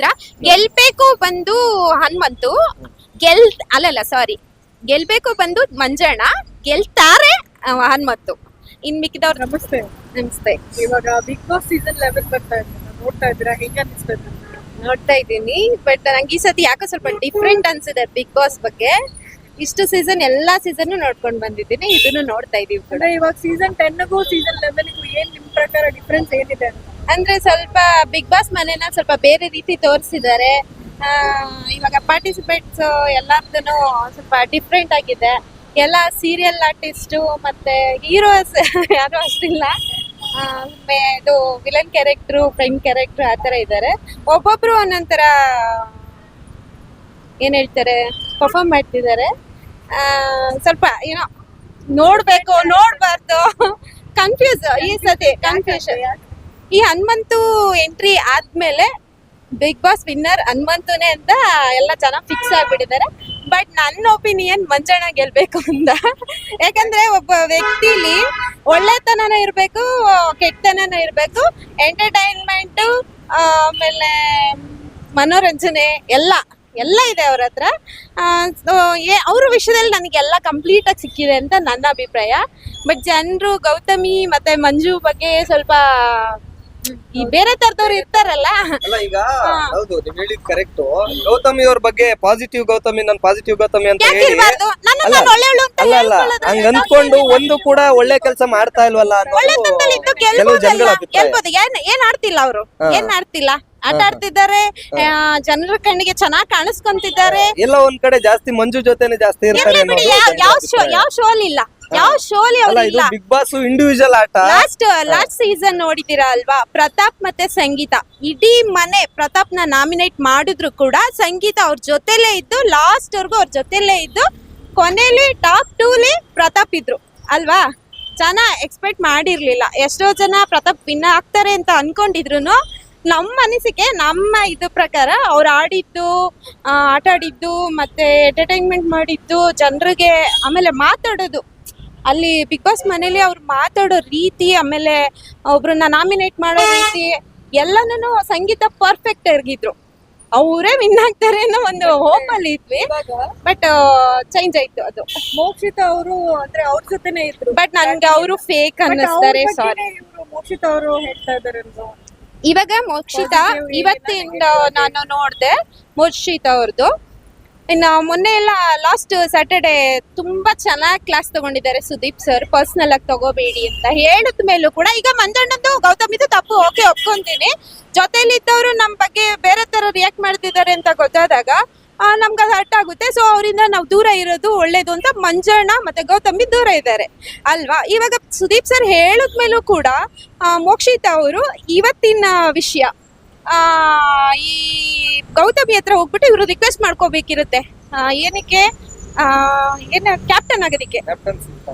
ಮಾತ್ರ ಗೆಲ್ಬೇಕು ಬಂದು ಹನುಮಂತು ಗೆಲ್ ಅಲ್ಲಲ್ಲ ಸಾರಿ ಗೆಲ್ಬೇಕು ಬಂದು ಮಂಜಣ್ಣ ಗೆಲ್ತಾರೆ ಹನುಮಂತು. ಇನ್ ಮಿಕ್ಕಿದವ್ರು ನಮಸ್ತೆ. ನಮಸ್ತೆ. ಇವಾಗ ಬಿಗ್ ಬಾಸ್ ಸೀಸನ್ ಲೆವೆಲ್ ಬರ್ತಾ ಇದ್ದಾರೆ ನೋಡ್ತಾ ಇದ್ದೀರಾ? ಹೆಂಗ ಅನಿಸ್ತಾ ನೋಡ್ತಾ ಇದ್ದೀನಿ ಬಟ್ ನಂಗೆ ಈ ಸತಿ ಯಾಕೋ ಸ್ವಲ್ಪ ಡಿಫ್ರೆಂಟ್ ಅನ್ಸಿದೆ ಬಿಗ್ ಬಾಸ್ ಬಗ್ಗೆ. ಇಷ್ಟು ಸೀಸನ್ ಎಲ್ಲಾ ಸೀಸನ್ ನೋಡ್ಕೊಂಡ್ ಬಂದಿದ್ದೀನಿ ಇದನ್ನು ನೋಡ್ತಾ ಇದೀವಿ ಕೂಡ. ಇವಾಗ ಸೀಸನ್ ಟೆನ್ಗೂ ಸೀಸನ್ ಲೆವೆಲ್ಗೂ ಏನ್ ನಿಮ್ ಪ್ರಕಾರ ಡಿಫ್ರೆನ್ಸ್ ಏನಿದೆ ಅಂತ? ಅಂದ್ರೆ ಸ್ವಲ್ಪ ಬಿಗ್ ಬಾಸ್ ಮನೇನ ಸ್ವಲ್ಪ ಬೇರೆ ರೀತಿ ತೋರಿಸಿದ್ದಾರೆ. ಇವಾಗ ಪಾರ್ಟಿಸಿಪೇಟ್ಸ್ ಎಲ್ಲಾರ್ದು ಸ್ವಲ್ಪ ಡಿಫ್ರೆಂಟ್ ಆಗಿದೆ. ಎಲ್ಲ ಸೀರಿಯಲ್ ಆರ್ಟಿಸ್ಟು ಮತ್ತೆ ಹೀರೋಸ್ ಯಾರು ಅಷ್ಟಿಲ್ಲ. ಇದು ವಿಲನ್ ಕ್ಯಾರೆಕ್ಟ್ರು ಫ್ರೆಂಡ್ ಕ್ಯಾರೆಕ್ಟ್ರು ಆ ಥರ ಇದ್ದಾರೆ. ಒಬ್ಬೊಬ್ರು ಒಂದೊಂಥರ ಏನು ಹೇಳ್ತಾರೆ ಪರ್ಫಾರ್ಮ್ ಮಾಡ್ತಿದ್ದಾರೆ. ಸ್ವಲ್ಪ ಏನೋ ನೋಡ್ಬೇಕು ನೋಡಬಾರ್ದು. ಕನ್ಫ್ಯೂಸ್ ಈ ಸತಿ ಕನ್ಫ್ಯೂಷನ್ ಈ ಹನುಮಂತು ಎಂಟ್ರಿ ಆದ್ಮೇಲೆ ಬಿಗ್ ಬಾಸ್ ವಿನ್ನರ್ ಹನುಮಂತುನೇ ಅಂತ ಎಲ್ಲ ಜನ ಫಿಕ್ಸ್ ಆಗ್ಬಿಟ್ಟಿದ್ದಾರೆ. ಬಟ್ ನನ್ನ ಒಪಿನಿಯನ್ ಮಂಜಣ್ಣ ಗೆಲ್ಬೇಕು ಅಂತ. ಯಾಕಂದ್ರೆ ಒಬ್ಬ ವ್ಯಕ್ತಿಲಿ ಒಳ್ಳೆತನನ ಇರಬೇಕು, ಕೆಟ್ಟತನನ ಇರಬೇಕು ಎಂಟರ್ಟೈನ್ಮೆಂಟ್ ಆಮೇಲೆ ಮನೋರಂಜನೆ ಎಲ್ಲ ಎಲ್ಲ ಇದೆ ಅವ್ರ ಹತ್ರ. ಅವ್ರ ವಿಷಯದಲ್ಲಿ ನನಗೆಲ್ಲ ಕಂಪ್ಲೀಟ್ ಆಗಿ ಸಿಕ್ಕಿದೆ ಅಂತ ನನ್ನ ಅಭಿಪ್ರಾಯ. ಬಟ್ ಜನರು ಗೌತಮಿ ಮತ್ತೆ ಮಂಜು ಬಗ್ಗೆ ಸ್ವಲ್ಪ ಈ ಬೇರೆ ತರದವ್ರು ಇರ್ತಾರಲ್ಲ. ಅಲ್ಲ ಈಗ ಹೌದು ನೀವ್ ಹೇಳಿದ್ ಕರೆಕ್ಟ್ ಗೌತಮಿ ಅವ್ರ ಬಗ್ಗೆ ಪಾಸಿಟಿವ್ ಗೌತಮಿ ನನ್ ಪಾಸಿಟಿವ್ ಗೌತಮಿ ಅಂತ ಯಾಕೆ ಹೇಳಿ. ಇರ್ಬಾರ್ದು? ನನ್ನ ಅಲ್ಲ, ಅಂತ ಅಲ್ಲ ಹಂಗ ಅಂದ್ಕೊಂಡು ಒಂದು ಕೂಡ ಒಳ್ಳೆ ಕೆಲಸ ಮಾಡ್ತಾ ಇಲ್ವಲ್ಲ ಅನ್ನೋದು ಒಳ್ಳೆತನದಲ್ಲಿ ಇದ್ದು ಕೆಲವು ಜನಗಳ ಗೆಲ್ಬೋದಲ್ಲ ಅಭಿಪ್ರಾಯ. ಗೆಲ್ಬೋದು ಏನ್ ಏನ್ ಆಡ್ತಿಲ್ಲ ಅವರು? ಹಾ. ಏನ್ ಆಡ್ತಿಲ್ಲ? ಆಟ ಆಡ್ತಿದ್ದಾರೆ. ಜನರ ಕಣ್ಣಿಗೆ ಚೆನ್ನಾಗ್ ಕಾಣಿಸ್ಕೊಂತಿದ್ದಾರೆ. ಎಲ್ಲ ಒಂದ್ ಕಡೆ ಜಾಸ್ತಿ ಮಂಜು ಜೊತೆನೆ ಜಾಸ್ತಿ ಇರ್ತಾರೆ ಇರ್ಲಿ ಬಿಡಿ ಅನ್ನೋದು ಯಾವ ಜನಗಳ ಯಾವ ಶೋ ಅಲ್ಲಿ ಯಾವ ಇಲ್ಲ. ಯಾವ ಶೋಲಿ ಅವ್ರು ಇಲ್ಲ. ಬಿಗ್ ಬಾಸ್ ಇಂಡಿವಿಜುವಲ್ ಆಟ. ಲಾಸ್ಟ್ ಲಾಸ್ಟ್ ಸೀಸನ್ ನೋಡಿದಿರಾ ಅಲ್ವಾ? ಪ್ರತಾಪ್ ಮತ್ತೆ ಸಂಗೀತ. ಇಡೀ ಮನೆ ಪ್ರತಾಪ್ನ ನಾಮಿನೇಟ್ ಮಾಡಿದ್ರು ಕೂಡ ಸಂಗೀತ ಅವ್ರ ಜೊತೆಲೇ ಇದ್ದು ಲಾಸ್ಟ್ ವರ್ಗೂ ಅವ್ರ ಜೊತೆಲೇ ಇದ್ದು ಕೊನೆಲಿ ಟಾಪ್ ಟೂಲಿ ಪ್ರತಾಪ್ ಇದ್ರು. ಅಲ್ವಾ? ಜನ ಎಕ್ಸ್ಪೆಕ್ಟ್ ಮಾಡಿರ್ಲಿಲ್ಲ. ಎಷ್ಟೋ ಜನ ಪ್ರತಾಪ್ ವಿನ್ ಆಗ್ತಾರೆ ಅಂತ ಅನ್ಕೊಂಡಿದ್ರು ನಮ್ಮ ಅನಿಸಿಕೆ ನಮ್ಮ ಇದು ಪ್ರಕಾರ ಅವ್ರು ಆಡಿದ್ದು ಆಟಾಡಿದ್ದು ಮತ್ತೆ ಎಂಟರ್ಟೈನ್ಮೆಂಟ್ ಮಾಡಿದ್ದು ಜನರಿಗೆ ಆಮೇಲೆ ಮಾತಾಡೋದು. ಅಲ್ಲಿ ಬಿಗ್ ಬಾಸ್ ಮನೇಲಿ ಅವ್ರು ಮಾತಾಡೋ ರೀತಿ ಆಮೇಲೆ ಒಬ್ರನ್ನ ನಾಮಿನೇಟ್ ಮಾಡೋ ರೀತಿ ಎಲ್ಲಾನು ಸಂಗೀತ ಪರ್ಫೆಕ್ಟ್ ಆಗಿದ್ರು. ಅವರೇ ವಿನ್ ಆಗ್ತಾರೆ ಅನ್ನೋ ಒಂದು ಹೋಪ್ ಅಲ್ಲಿ ಇದ್ವಿ. ಬಟ್ ಚೇಂಜ್ ಆಯ್ತು ಅದು. ಮೋಕ್ಷಿತ ಅವರು ಅಂದ್ರೆ ಅವ್ರ ಜೊತೆನೆ ಇದ್ರು. ಬಟ್ ನನ್ಗೆ ಅವರು ಫೇಕ್ ಅನ್ನಿಸ್ತಾರೆ ಸಾರಿ ಮೋಕ್ಷಿತ ಅವರು ಹೇಳ್ತಾ ಇದಾರೆ ಇವಾಗ ಮೋಕ್ಷಿತ ಇವತ್ತಿಂದ ನಾನು ನೋಡ್ದೆ ಮೋಕ್ಷಿತ ಅವ್ರದ್ದು ಇನ್ನ ಮೊನ್ನೆ ಎಲ್ಲ ಲಾಸ್ಟ್ ಸ್ಯಾಟರ್ಡೆ ತುಂಬಾ ಚೆನ್ನಾಗಿ ಕ್ಲಾಸ್ ತಗೊಂಡಿದ್ದಾರೆ ಸುದೀಪ್ ಸರ್ ಪರ್ಸನಲ್ ಆಗಿ ತಗೋಬೇಡಿ ಅಂತ ಹೇಳಿದ ಮೇಲೂ ಕೂಡ ಈಗ ಮಂಜಣ್ಣದ್ದು ಗೌತಮಿದು ತಪ್ಪು. ಓಕೆ ಒಪ್ಕೊಂತೀನಿ. ಜೊತೆಲಿದ್ದವರು ನಮ್ಮ ಬಗ್ಗೆ ಬೇರೆ ತರ ರಿಯಾಕ್ಟ್ ಮಾಡ್ತಿದ್ದಾರೆ ಅಂತ ಗೊತ್ತಾದಾಗ ನಮ್ಗೆ ಅದು ಹರ್ಟ್ ಆಗುತ್ತೆ. ಸೊ ಅವರಿಂದ ನಾವು ದೂರ ಇರೋದು ಒಳ್ಳೇದು ಅಂತ ಮಂಜಣ್ಣ ಮತ್ತೆ ಗೌತಮಿ ದೂರ ಇದ್ದಾರೆ. ಅಲ್ವಾ? ಇವಾಗ ಸುದೀಪ್ ಸರ್ ಹೇಳಿದ್ಮೇಲೂ ಕೂಡ ಮೋಕ್ಷಿತಾ ಅವರು ಇವತ್ತಿನ ವಿಷಯ. ಈ ಗೌತಮಿ ಹತ್ರ ಹೋಗ್ಬಿಟ್ಟು ಇವರು ರಿಕ್ವೆಸ್ಟ್ ಮಾಡ್ಕೋಬೇಕಿರುತ್ತೆ. ಆ, ಏನಕ್ಕೆ? ಆ, ಏನ ಕ್ಯಾಪ್ಟನ್ ಆಗೋದಿಕ್ಕೆ.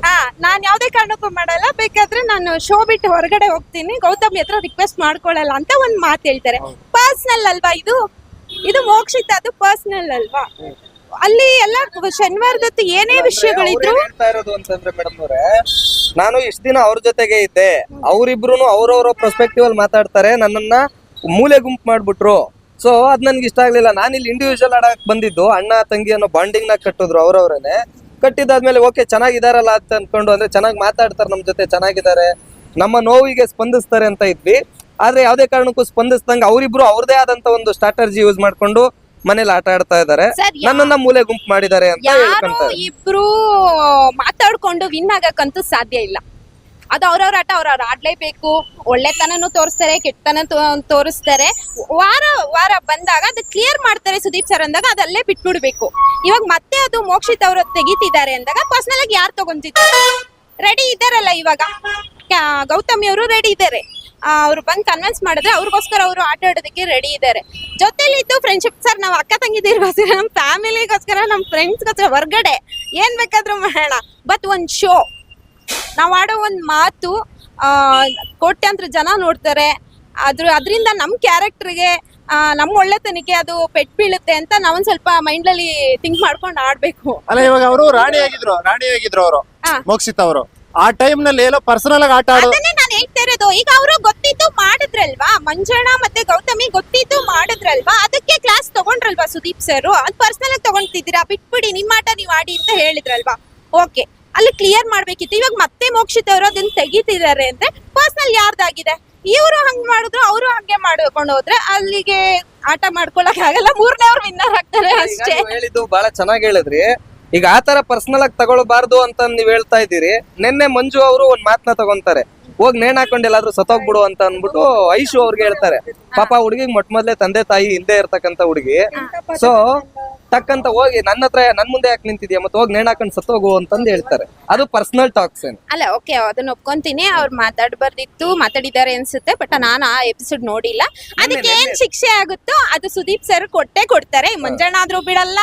ಹಾ ನಾನ್ ಯಾವ್ದೇ ಕಾರಣಕ್ಕೂ ಮಾಡಲ್ಲ. ಬೇಕಾದ್ರೆ ನಾನು ಶೋ ಬಿಟ್ಟು ಹೊರಗಡೆ ಹೋಗ್ತೀನಿ. ಗೌತಮಿ ಹತ್ರ ರಿಕ್ವೆಸ್ಟ್ ಮಾಡ್ಕೊಳ್ಳಲ್ಲ ಅಂತ ಒಂದ್ ಮಾತು ಹೇಳ್ತಾರೆ. ಪರ್ಸ್ನಲ್ ಅಲ್ವಾ ಇದು? ಇದು ಮೋಕ್ಷಿತ ಅದು ಪರ್ಸನಲ್ ಅಲ್ವಾ? ಅಲ್ಲಿ ಎಲ್ಲ ಶನಿವಾರದತ್ತು ಏನೇ ವಿಷಯಗಳಿದ್ರು ನಾನು ಇಷ್ಟ ದಿನ ಅವ್ರ ಜೊತೆಗೆ ಇದ್ದೆ. ಅವ್ರಿಬ್ರು ಅವ್ರವ್ರ ಪರ್ಸ್ಪೆಕ್ಟಿವ್ ಅಲ್ಲಿ ಮಾತಾಡ್ತಾರೆ. ನನ್ನನ್ನ ಮೂಲೆ ಗುಂಪು ಮಾಡ್ಬಿಟ್ರು. ಸೊ ಅದ್ ನನ್ಗೆ ಇಷ್ಟ ಆಗ್ಲಿಲ್ಲ. ನಾನು ಇಲ್ಲಿ ಇಂಡಿವಿಜುವಲ್ ಆಡಕ್ ಬಂದಿದ್ದು ಅಣ್ಣ ತಂಗಿ ಅನ್ನೋ ಬಾಂಡಿಂಗ್ನ ಕಟ್ಟಿದ್ರು ಅವ್ರವ್ರೇನೆ. ಕಟ್ಟಿದಾದ್ಮೇಲೆ ಓಕೆ ಚೆನ್ನಾಗಿದಾರಲ್ಲ ಅಂತ ಅನ್ಕೊಂಡು ಅಂದ್ರೆ ಚೆನ್ನಾಗಿ ಮಾತಾಡ್ತಾರೆ ನಮ್ ಜೊತೆ ಚೆನ್ನಾಗಿದ್ದಾರೆ. ನಮ್ಮ ನೋವಿಗೆ ಸ್ಪಂದಿಸ್ತಾರೆ ಅಂತ ಇದ್ವಿ. ಆದ್ರೆ ಯಾವ್ದೇ ಕಾರಣಕ್ಕೂ ಸ್ಪಂದಿಸ್ದಂಗೆ ಅವರಿಬ್ರು ಅವ್ರದೇ ಆದಂತ ಒಂದು ಸ್ಟ್ರಾಟರ್ಜಿ ಯೂಸ್ ಮಾಡ್ಕೊಂಡು ಮನೇಲಿ ಆಟ ಆಡ್ತಾ ಇದ್ದಾರೆ. ಸರ್ ನನ್ನನ್ನ ಮೂಲೆ ಗುಂಪು ಮಾಡಿದ್ದಾರೆ ಅಂತ ಇಬ್ರು ಮಾತಾಡ್ಕೊಂಡು ವಿನ್ ಆಗಕ್ಕಂತೂ ಸಾಧ್ಯ ಇಲ್ಲ. ಅದು ಅವ್ರವ್ರ ಆಟ, ಅವ್ರವ್ರು ಆಡ್ಲೇಬೇಕು. ಒಳ್ಳೆತನನು ತೋರಿಸ್ತಾರೆ, ಕೆಟ್ಟತನ ತೋರಿಸ್ತಾರೆ. ವಾರ ವಾರ ಬಂದಾಗ ಅದು ಕ್ಲಿಯರ್ ಮಾಡ್ತಾರೆ ಸುದೀಪ್ ಸರ್ ಅಂದಾಗ ಅದಲ್ಲೇ ಬಿಟ್ಬಿಡ್ಬೇಕು. ಇವಾಗ ಮತ್ತೆ ಅದು ಮೋಕ್ಷಿತ್ ಅವರು ತೆಗಿತಿದ್ದಾರೆ ಅಂದಾಗ ಪರ್ಸನಲ್ ಆಗಿ ಯಾರು ತಗೊಂತಿದ್ದಾರೆ ರೆಡಿ ಇದ್ದಾರಲ್ಲ ಇವಾಗ. ಗೌತಮಿ ಅವರು ರೆಡಿ ಇದ್ದಾರೆ. ಅವ್ರು ಬಂದು ಕನ್ವಿನ್ಸ್ ಮಾಡಿದ್ರೆ ಅವ್ರಿಗೋಸ್ಕರ ಅವರು ಆಟ ಆಡೋದಕ್ಕೆ ರೆಡಿ ಇದ್ದಾರೆ. ಜೊತೆಲಿ ಇದ್ದು ಫ್ರೆಂಡ್ಶಿಪ್ ಸರ್ ನಾವು ಅಕ್ಕ ತಂಗಿದಿರ್ಗೋಸ್ಕರ ನಮ್ಮ ಫ್ಯಾಮಿಲಿಗೋಸ್ಕರ ನಮ್ಮ ಫ್ರೆಂಡ್ಸ್ಗೋಸ್ಕರ ಹೊರ್ಗಡೆ ಏನ್ ಬೇಕಾದ್ರೂ ಮಾಡೋಣ. ಬಟ್ ಒಂದು ಶೋ ನಾವು ಆಡೋ ಒಂದು ಮಾತು ಆ, ಕೋಟ್ಯಾಂತರ ಜನ ನೋಡ್ತಾರೆ. ಅದ್ರ ಅದರಿಂದ ನಮ್ಮ ಕ್ಯಾರೆಕ್ಟರ್ಗೆ ನಮ್ಮ ಒಳ್ಳೆತನಕ್ಕೆ ಅದು ಪೆಟ್ ಬೀಳುತ್ತೆ ಅಂತ ನಾವೊಂದ್ ಸ್ವಲ್ಪ ಮೈಂಡಲ್ಲಿ ಥಿಂಕ್ ಮಾಡ್ಕೊಂಡು ಆಡ್ಬೇಕು. ಅಲ್ಲ ಇವಾಗ ಅವರು ರಾಣಿ ಆಗಿದ್ರು ರಾಣಿ ಆಗಿದ್ರು ಅವರು ಹಾ. ಮೋಕ್ಷಿತ್ ಅವರು. ಆ ಟೈಮ್ನಲ್ಲಿ ಏನೋ ಪರ್ಸನಲ್ ಆಗಿ ಆಟ ಆಡೋ ಅದನ್ನೇ ನಾನು ಹೇಳ್ತಾ ಇರೋದು. ಈಗ ಅವರು ಗೊತ್ತಿದ್ದು ಮಾಡಿದ್ರಲ್ವಾ? ಮಂಜಣ್ಣ ಮತ್ತೆ ಗೌತಮಿ ಗೊತ್ತಿದ್ದು ಮಾಡಿದ್ರಲ್ವಾ? ಅದಕ್ಕೆ ಅದಕ್ಕೆ ಕ್ಲಾಸ್ ತಗೊಂಡ್ರಲ್ವಾ ಸುದೀಪ್ ಸರ್ ಅದ್ ಪರ್ಸನಲ್ ಆಗಿ ತಗೊಂತಿದ್ದೀರಾ ಬಿಟ್ಬಿಡಿ ನಿಮ್ಮ ಆಟ ನೀವು ಆಡಿ ಅಂತ ಹೇಳಿದ್ರಲ್ವಾ? ಓಕೆ ಅಲ್ಲಿ ಕ್ಲಿಯರ್ ಮಾಡ್ಬೇಕಿತ್ತು. ಇವಾಗ ಮತ್ತೆ ಮೋಕ್ಷಿತ್ ಅವರು ಅದನ್ನ ತೆಗಿತಿದ್ದಾರೆ ಅಂದ್ರೆ ಪರ್ಸನಲ್ ಯಾರ್ದಾಗಿದೆ? ಇವರು ಹಂಗ್ ಮಾಡಿದ್ರು ಅವರು ಹಂಗೆ ಮಾಡ್ಕೊಂಡು ಹೋದ್ರೆ ಅಲ್ಲಿಗೆ ಆಟ ಮಾಡ್ಕೊಳಕ್ ಆಗಲ್ಲ. ಮೂರನೇ ಅವ್ರು ವಿನ್ನರ್ ಆಗ್ತಾರೆ ಅಷ್ಟೇ. ಹೇಳಿದ್ದು ಬಹಳ ಚೆನ್ನಾಗಿ ಹೇಳಿದ್ರಿ. ಈಗ ಆತರ ಪರ್ಸನಲ್ ಆಗಿ ತಗೊಳ್ಬಾರ್ದು ಅಂತ ನೀವ್ ಹೇಳ್ತಾ ಇದ್ದೀರಿ. ನಿನ್ನೆ ಮಂಜು ಅವರು ಒಂದ್ ಮಾತನ್ನ ತಗೊಂತಾರೆ. ಹೋಗ್ ನೇಣ್ ಹಾಕೊಂಡ್ ಎಲ್ಲಾದ್ರೂ ಸತ್ತೋಗ್ಬಿಡು ಅಂತ ಅನ್ಬಿಟ್ಟು ಐಶು ಅವ್ರಿಗೆ ಹೇಳ್ತಾರೆ. ಪಾಪ ಹುಡುಗಿಗ್ ಮೊಟ್ಟ ಮೊದ್ಲೇ ತಂದೆ ತಾಯಿ ಹಿಂದೆ ಇರ್ತಕ್ಕಂತ ಹುಡುಗಿ. ಸೊ ತಕ್ಕಂತ ಹೋಗಿ ನನ್ನ ಹತ್ರ ನನ್ ಮುಂದೆ ಯಾಕೆ ನಿಂತಿದ್ಯಾ ಮತ್ತೆ ಹೋಗಿ ನೇಣ್ ಹಾಕೊಂಡ್ ಸತ್ತೋಗು ಅಂತಂದ್ ಹೇಳ್ತಾರೆ. ಅದು ಪರ್ಸನಲ್ ಟಾಕ್ಸ್ ಏನು? ಅಲ್ಲ ಓಕೆ ಅದನ್ನ ಒಪ್ಕೊಂತೀನಿ. ಅವ್ರು ಮಾತಾಡ್ಬಾರ್ದಿತ್ತು ಮಾತಾಡಿದ್ದಾರೆ ಅನ್ಸುತ್ತೆ ಬಟ್ ನಾನು ಆ ಎಪಿಸೋಡ್ ನೋಡಿಲ್ಲ. ಅದಕ್ಕೆ ಏನ್ ಶಿಕ್ಷೆ ಆಗುತ್ತೋ ಅದು ಸುದೀಪ್ ಸರ್ ಕೊಟ್ಟೆ ಕೊಡ್ತಾರೆ. ಮಂಜಣ್ಣ ಆದ್ರೂ ಬಿಡಲ್ಲ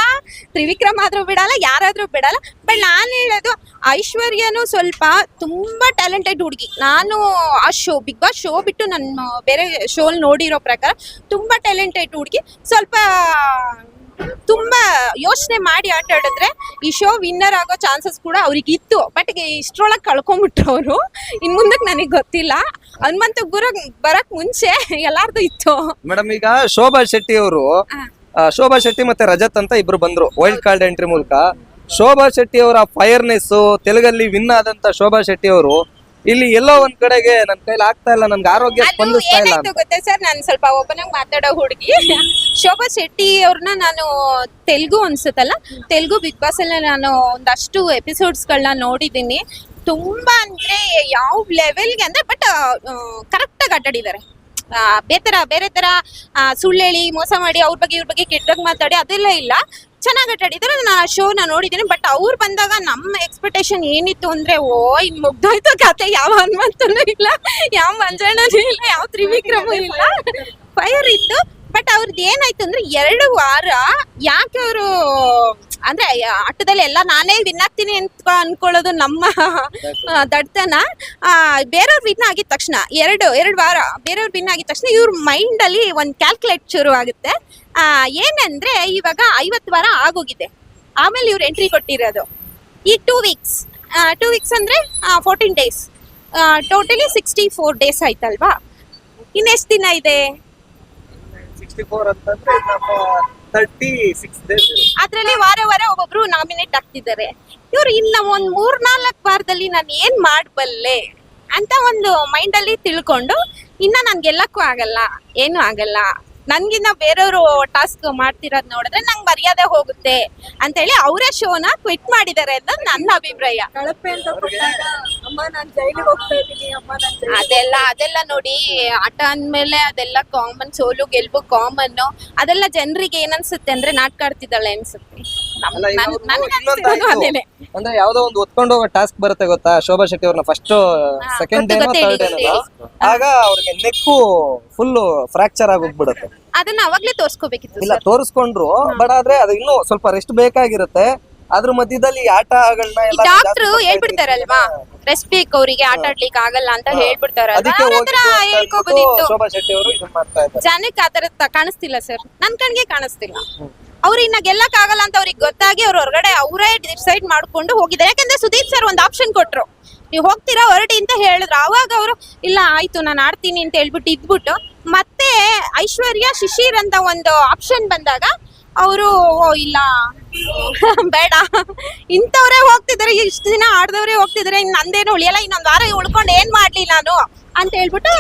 ತ್ರಿವಿಕ್ರಮ್ ಆದ್ರೂ ಬಿಡಲ್ಲ ಯಾರಾದ್ರೂ ಬಿಡಲ್ಲ. ಬಟ್ ನಾನು ಹೇಳೋದು ಐಶ್ವರ್ಯನು ಸ್ವಲ್ಪ ತುಂಬಾ ಟ್ಯಾಲೆಂಟೆಡ್ ಹುಡುಗಿ. ನಾನು ಆ ಶೋ ಬಿಗ್ ಬಾಸ್ ಶೋ ಬಿಟ್ಟು ನನ್ನ ಬೇರೆ ಶೋ ನೋಡಿರೋ ಪ್ರಕಾರ ತುಂಬಾ ಟ್ಯಾಲೆಂಟೆಡ್ ಹುಡುಗಿ. ಸ್ವಲ್ಪ ತುಂಬಾ ಯೋಚನೆ ಮಾಡಿ ಆಟ ಆಡಿದ್ರೆ ಈ ಶೋ ವಿನ್ನರ್ ಆಗೋ ಚಾನ್ಸಸ್ ಕೂಡ ಅವ್ರಿಗೆ ಇತ್ತು ಬಟ್ ಇಷ್ಟ್ರೊಳಗೆ ಕಳ್ಕೊಂಡ್ಬಿಟ್ರು ಅವರು. ಇನ್ ಮುಂದಕ್ಕೆ ನನಗೆ ಗೊತ್ತಿಲ್ಲ. ಹನುಮಂತ ಗುರು ಬರಕ್ ಮುಂಚೆ ಎಲ್ಲಾರ್ದು ಇತ್ತು. ಮೇಡಮ್ ಈಗ ಶೋಭಾ ಶೆಟ್ಟಿ ಅವರು ಶೋಭಾ ಶೆಟ್ಟಿ ಮತ್ತೆ ರಜತ್ ಅಂತ ಇಬ್ರು ಬಂದ್ರು ವೈಲ್ಡ್ ಕಾರ್ಡ್ ಎಂಟ್ರಿ ಮೂಲಕ. ಶೋಭಾ ಶೆಟ್ಟಿ ಅವರ ಫೈರ್ನೆಸ್ ತೆಲುಗಲ್ಲಿ ವಿನ್ ಆದಂತ ಶೋಭಾ ಶೆಟ್ಟಿ ಅವರು ಇಲ್ಲಿ ಎಲ್ಲೋ ಒಂದ್ ಕಡೆಗೆ ನನ್ ಕೈಲಿ ಆಗ್ತಾ ಇಲ್ಲ ನನ್ಗೆ ಆರೋಗ್ಯ ಅದು ಸ್ಪಂದಿಸ್ತಾ ಇಲ್ಲ ಏನಾಯ್ತು ಗೊತ್ತಾ ಸರ್? ನಾನು ಸ್ವಲ್ಪ ಓಪನ್ ಮಾತಾಡೋ ಹುಡುಗಿ. ಶೋಭಾ ಶೆಟ್ಟಿ ಅವ್ರನ್ನ ನಾನು ತೆಲುಗು ಅನ್ಸುತ್ತಲ್ಲ? ತೆಲುಗು ಬಿಗ್ ಬಾಸ್ ಅಲ್ಲಿ ನಾನು ಒಂದಷ್ಟು ಎಪಿಸೋಡ್ಸ್ ಗಳನ್ನ ನೋಡಿದ್ದೀನಿ. ತುಂಬಾ ಅಂದ್ರೆ ಯಾವ ಲೆವೆಲ್ಗೆ ಅಂದ್ರೆ ಬಟ್ ಕರೆಕ್ಟ್ ಆಗಿ ಆಟಾಡಿದ್ದಾರೆ. ಆ, ಬೇರೆ ತರ ಬೇರೆ ತರ ಆ, ಸುಳ್ಳು ಹೇಳಿ ಮೋಸ ಮಾಡಿ ಅವ್ರ ಬಗ್ಗೆ ಇವ್ರ ಬಗ್ಗೆ ಕೆಟ್ಟದಾಗ ಮಾತಾಡಿ ಅದೆಲ್ಲ ಇಲ್ಲ. ಚೆನ್ನಾಗಿ ಆಟಾಡಿದ್ದಾರೆ ನಾನು ಆ ಶೋನ ನೋಡಿದ್ದೀನಿ. ಬಟ್ ಅವ್ರು ಬಂದಾಗ ನಮ್ಮ ಎಕ್ಸ್ಪೆಕ್ಟೇಷನ್ ಏನಿತ್ತು ಅಂದ್ರೆ ಓ ಇನ್ ಮುಗ್ದೋಯ್ತು ಕತೆ. ಯಾವ ಹನುಮಂತನೂ ಇಲ್ಲ ಯಾವ ಮಂಜಣ್ಣನೂ ಇಲ್ಲ ಯಾವ ತ್ರಿವಿಕ್ರಮೂ ಇಲ್ಲ. ಫೈರ್ ಇತ್ತು. ಬಟ್ ಅವ್ರದ್ದು ಏನಾಯ್ತು ಅಂದ್ರೆ ಎರಡು ವಾರ ಯಾಕೆ ಅವರು, ಅಂದ್ರೆ ಆಟದಲ್ಲಿ ಎಲ್ಲ ನಾನೇ ವಿನ್ ಆಗ್ತೀನಿ ಅಂತ ಅನ್ಕೊಳ್ಳೋದು ನಮ್ಮ ದಡ್ತನ. ಬೇರೆಯವ್ರು ವಿನ್ ಆಗಿದ ತಕ್ಷಣ, ಎರಡು ಎರಡು ವಾರ ಬೇರೆಯವ್ರು ವಿನ್ ಆಗಿದ ತಕ್ಷಣ ಇವ್ರ ಮೈಂಡ್ ಅಲ್ಲಿ ಒಂದು ಕ್ಯಾಲ್ಕುಲೇಟ್ ಶುರು ಆಗುತ್ತೆ. ಏನಂದ್ರೆ ಇವಾಗ ಐವತ್ತು ವಾರ ಆಗೋಗಿದೆ. ಆಮೇಲೆ ಇವ್ರು ಎಂಟ್ರಿ ಕೊಟ್ಟಿರೋದು. ಈ ಟೂ ವೀಕ್ಸ್ ಟೂ ವೀಕ್ಸ್ ಅಂದ್ರೆ fourteen days totally sixty four days ಆಯ್ತಲ್ವಾ? ಇನ್ನೆಷ್ಟು ದಿನ ಇದೆ? ಅದ್ರಲ್ಲಿ ವಾರ ವಾರ ಒಬ್ಬೊಬ್ರು ನಾಮಿನೇಟ್ ಆಗ್ತಿದ್ದಾರೆ. ಇವ್ರು ಇನ್ನ ಒಂದ್ ಮೂರ್ ನಾಲ್ಕು ವಾರದಲ್ಲಿ ನಾನು ಏನ್ ಮಾಡ್ಬಲ್ಲೆ ಅಂತ ಒಂದು ಮೈಂಡ್ ಅಲ್ಲಿ ತಿಳ್ಕೊಂಡು ಇನ್ನ ನನ್ಗೆಲ್ಲಕ್ಕೂ ಆಗಲ್ಲ, ಏನು ಆಗಲ್ಲ. ನನ್ಗಿನ್ನ ಬೇರೆಯವರು ಟಾಸ್ಕ್ ಮಾಡ್ತಿರೋದ್ ನೋಡಿದ್ರೆ ನಂಗೆ ಮರ್ಯಾದೆ ಹೋಗುತ್ತೆ ಅಂತ ಹೇಳಿ ಅವರೇ ಶೋನ ಕ್ವಿಟ್ ಮಾಡಿದ್ದಾರೆ ಅಂತ ನನ್ನ ಅಭಿಪ್ರಾಯ. ಕಳಪೆ ಅಂತ ಕೊಟ್ಟಾಗ ಅಮ್ಮ ನಾನ್ ಜೈಲಿಗೆ ಹೋಗ್ತಾ ಇದ್ದೀನಿ ಅಮ್ಮ ನಾನ್ ಅದೆಲ್ಲ ಅದೆಲ್ಲ ನೋಡಿ ಆಟ ಅಂದ್ಮೇಲೆ ಅದೆಲ್ಲ ಕಾಮನ್ ಸೋಲು ಗೆಲ್ಬು ಕಾಮನ್ ಅದೆಲ್ಲ ಜನರಿಗೆ ಏನನ್ಸುತ್ತೆ ಅಂದ್ರೆ ನಾಟಕ ಆಡ್ತಿದ್ದಾಳೆ ಅನ್ಸುತ್ತೆ. ಅಂದ್ರೆ ಯಾವ್ದೋ ಒಂದು ಒತ್ಕೊಂಡು ಹೋಗೋ ಟಾಸ್ಕ್ ಬರುತ್ತೆ ಗೊತ್ತಾ? ಶೋಭಾ ಶೆಟ್ಟಿ ಅವ್ರನ್ನ ಫಸ್ಟ್ ಸೆಕೆಂಡ್ ಗೊತ್ತು, ಥರ್ಡ್ ಹೇಳಿ, ಆಗ ಅವ್ರಿಗೆ ನೆಕ್ಕು ಫುಲ್ ಫ್ರಾಕ್ಚರ್ ಆಗೋಗ್ಬಿಡುತ್ತೆ ಅದನ್ನ ಅವಾಗ್ಲೇ ತೋರಿಸ್ಕೋಬೇಕಿತ್ತು ಇಲ್ಲ ತೋರಿಸ್ಕೊಂಡ್ರು ಬಟ್ ಆದ್ರೆ ಅದು ಇನ್ನೂ ಸ್ವಲ್ಪ ರೆಸ್ಟ್ ಬೇಕಾಗಿರುತ್ತೆ. ಅದ್ರ ಮಧ್ಯದಲ್ಲಿ ಆಟ ಡಾಕ್ಟ್ರು ಹೇಳ್ಬಿಡ್ತಾರಲ್ವಾ? ರೆಸ್ಟ್ ಬೇಕು ಅವರಿಗೆ ಆಟ ಆಡ್ಲಿಕ್ಕೆ ಆಗಲ್ಲ ಅಂತ ಹೇಳ್ಬಿಡ್ತಾರೆ ಅದಕ್ಕೆ ಶೋಭಾ ಶೆಟ್ಟಿ ಅವರು ಇದನ್ನ ಮಾಡ್ತಾ ಇದ್ದಾರೆ. ಜನಕ್ಕೆ ಆತರ ತ- ಕಾಣಿಸ್ತಿಲ್ಲ ಸರ್ ನನ್ ಕಣ್ಗೆ ಕಾಣಿಸ್ತಿಲ್ಲ. ಅವ್ರು ಇನ್ನ ಗೆಲ್ಲಕ್ ಆಗಲ್ಲ ಅಂತ ಅವ್ರಿಗೆ ಗೊತ್ತಾಗಿ ಅವ್ರ ಹೊರಗಡೆ ಅವರೇ ಡಿಸೈಡ್ ಮಾಡ್ಕೊಂಡು ಹೋಗಿದ್ದಾರೆ. ಯಾಕಂದ್ರೆ ಸುದೀಪ್ ಸರ್ ಒಂದು ಆಪ್ಷನ್ ಕೊಟ್ರು. ನೀವು ಹೋಗ್ತೀರಾ ಹೊರಡಿ ಅಂತ ಹೇಳಿದ್ರು. ಅವಾಗ ಅವರು, ಇಲ್ಲ, ಆಯ್ತು, ನಾನು ಆಡ್ತೀನಿ ಅಂತ ಹೇಳ್ಬಿಟ್ಟು ಇದ್ಬಿಟ್ಟು ಮತ್ತೆ ಐಶ್ವರ್ಯ, ಶಿಶಿರ್ ಅಂತ ಒಂದು ಆಪ್ಷನ್ ಬಂದಾಗ ಅವರು ಇಲ್ಲ. ಬೇಡ. ಇಂಥವ್ರೇ ಹೋಗ್ತಿದ್ದಾರೆ ಇಷ್ಟು ದಿನ ಆಡ್ದವ್ರೆ ಹೋಗ್ತಿದ್ದಾರೆ ಇನ್ ನಂದೇನು ಉಳಿಯಲ್ಲ ಇನ್ನೊಂದು ವಾರ ಉಳ್ಕೊಂಡು ಏನ್ ಮಾಡ್ಲಿ ನಾನು? ಅಂತ ಹೇಳ್ಬಿಟ್ಟು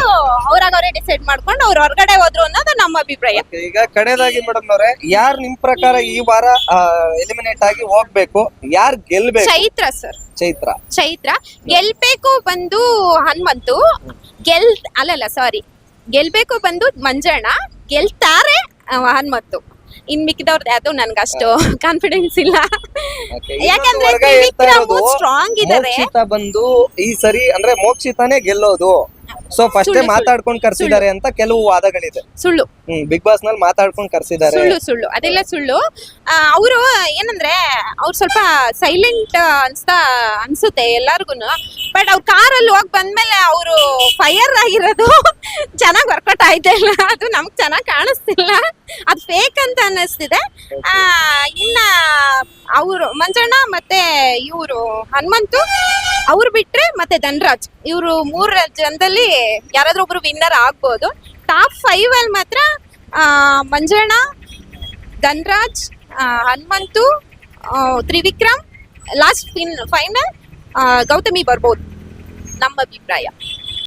ಅವ್ರಾಗ ಅವರೇ ಡಿಸೈಡ್ ಮಾಡ್ಕೊಂಡು ಅವ್ರು ಹೊರಗಡೆ ಹೋದ್ರು ಅನ್ನೋದು ನಮ್ಮ ಅಭಿಪ್ರಾಯ. ಈಗ ಕಡೆಯದಾಗಿ ಮೇಡಮ್ ಅವರೇ ಯಾರ್ ನಿಮ್ ಪ್ರಕಾರ ಈ ವಾರ ಎಲಿಮಿನೇಟ್ ಆಗಿ ಹೋಗ್ಬೇಕು? ಯಾರ್ ಗೆಲ್ಬೇಕು? ಚೈತ್ರ ಸರ್ ಚೈತ್ರ. ಚೈತ್ರ. ಗೆಲ್ಬೇಕು ಬಂದು ಹನುಮಂತು ಗೆಲ್ ಅಲ್ಲಲ್ಲ ಸಾರಿ ಗೆಲ್ಬೇಕು ಬಂದು ಮಂಜಣ್ಣ ಗೆಲ್ತಾರೆ ಆ, ಹನುಮಂತು. ಇನ್ ಮಿಕ್ಕಿದವ್ರದ್ದು ಯಾವ್ದು ನನ್ಗಷ್ಟು ಕಾನ್ಫಿಡೆನ್ಸ್ ಇಲ್ಲ. ಯಾಕಂದ್ರೆ ಸ್ಟ್ರಾಂಗ್ ಇದಾರೆ. ಮೋಕ್ಷಿತ ಬಂದು ಈ ಸರಿ ಅಂದ್ರೆ ಮೋಕ್ಷಿತಾನೇ ಗೆಲ್ಲೋದು. ಸೊ ಫಸ್ಟ್ ಮಾತಾಡ್ಕೊಂಡು ಕರ್ಸಿದ್ದಾರೆ ಅಂತ ಕೆಲವು ವಾದಗಳಿದೆ. ಸುಳ್ಳು. ಹ್ಮ್ ಬಿಗ್ ಬಾಸ್ನಲ್ಲಿ ಮಾತಾಡ್ಕೊಂಡು ಕರ್ಸಿದ್ದಾರೆ. ಸುಳ್ಳು ಸುಳ್ಳು. ಅದೆಲ್ಲ ಸುಳ್ಳು. ಅವರು ಏನಂದ್ರೆ ಅವ್ರು ಸ್ವಲ್ಪ ಸೈಲೆಂಟ್ ಅನ್ಸ್ತಾ ಅನ್ಸುತ್ತೆ ಎಲ್ಲಾರ್ಗುನು. ಬಟ್ ಅವ್ರ ಕಾರಲ್ಲಿ ಹೋಗಿ ಬಂದ್ಮೇಲೆ ಅವರು ಫೈರ್ ಆಗಿರೋದು ಚೆನ್ನಾಗಿ ವರ್ಕೌಟ್ ಆಯ್ತಾ ಇಲ್ಲ? ಅದು ನಮ್ಗೆ ಚೆನ್ನಾಗಿ ಕಾಣಿಸ್ತಿಲ್ಲ. ಅದು ಫೇಕ್ ಅಂತ ಅನ್ನಿಸ್ತಿದೆ. ಇನ್ನ ಅವರು ಮಂಜಣ್ಣ ಮತ್ತೆ ಇವರು ಹನುಮಂತು ಅವ್ರು ಬಿಟ್ರೆ ಮತ್ತೆ ಧನ್ರಾಜ್. ಇವರು ಮೂರ್ ಜನದಲ್ಲಿ ಯಾರಾದ್ರೂ ಒಬ್ರು ವಿನ್ನರ್ ಆಗ್ಬೋದು. ಟಾಪ್ ಫೈವ್ ಅಲ್ಲಿ ಮಾತ್ರ Manjanna Dhanraj Hanumanthu Trivikram last fin final Gautami ಬರ್ಬೋದು. ನಮ್ಮ ಅಭಿಪ್ರಾಯ.